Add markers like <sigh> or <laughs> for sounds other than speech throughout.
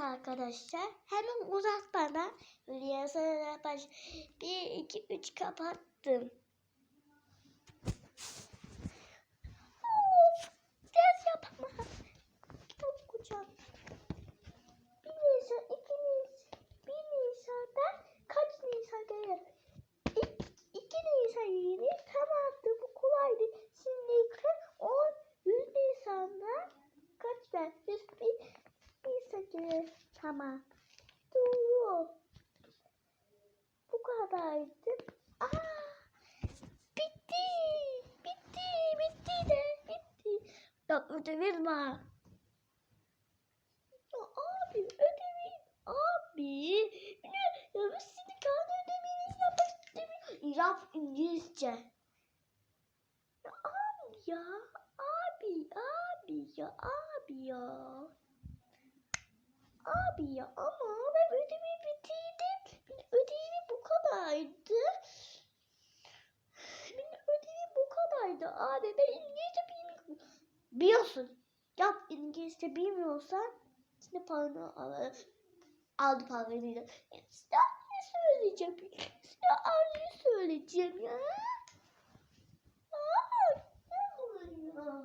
arkadaşlar. Hemen uzat bana. Hülya sana baş. Bir, iki, üç kapattım. Gelir. Tamam. Doğru. Bu kadardı. Aa, bitti. Bitti. Bitti de. Bitti. Ya ödevim var. Ya abi ödevim. Abi. Ya biz senin kendi ödevini yapmak istemiyorum. Yap İngilizce. Abi ya. Abi. Abi ya. Abi ya. Abi ya ama ben ödevi bitirdim. Ödevim bu kadardı. Benim ödevim bu kadardı. Abi ben İngilizce bilmiyorum. Biliyorsun. Yap İngilizce bilmiyorsan şimdi paranı al. Aldı paranı. Size ne söyleyeceğim? Size anneye söyleyeceğim ya. Aa, ne oluyor?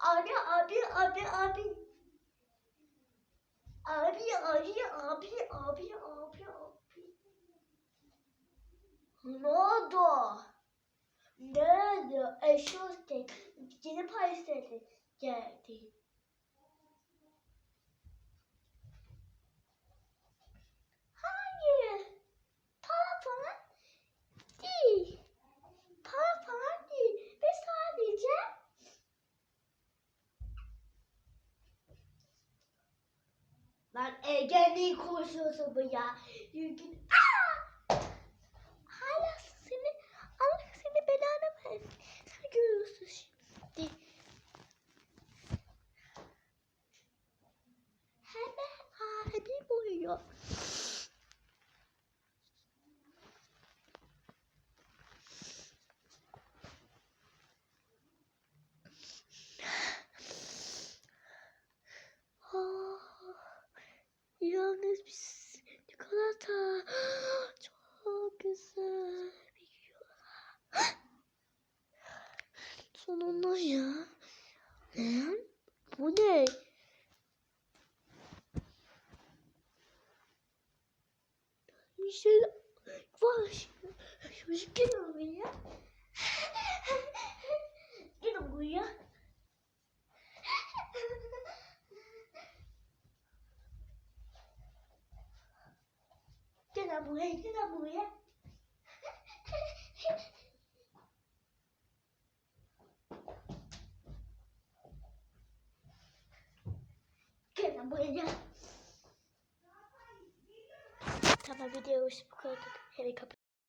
Abi abi abi abi. Abi abi abi abi abi abi. Ne oldu? Ne oldu? Eşos tek. Yeni Paris'te geldi. Lan ergenliği konuşuyorsun bu ya. Yürgün. Hala seni, Allah seni belanı versin. Sen görüyorsun şimdi. Hemen abi boyuyor. Yalnız bir çikolata. Çok güzel bir. Sonunda ya. Ne? Bu ne? Bir şey var. Çocuk gel buraya. Gel buraya. <laughs> Gel buraya, gel buraya. Gel buraya. Tamam videoyu bu kadar. Hadi kapat.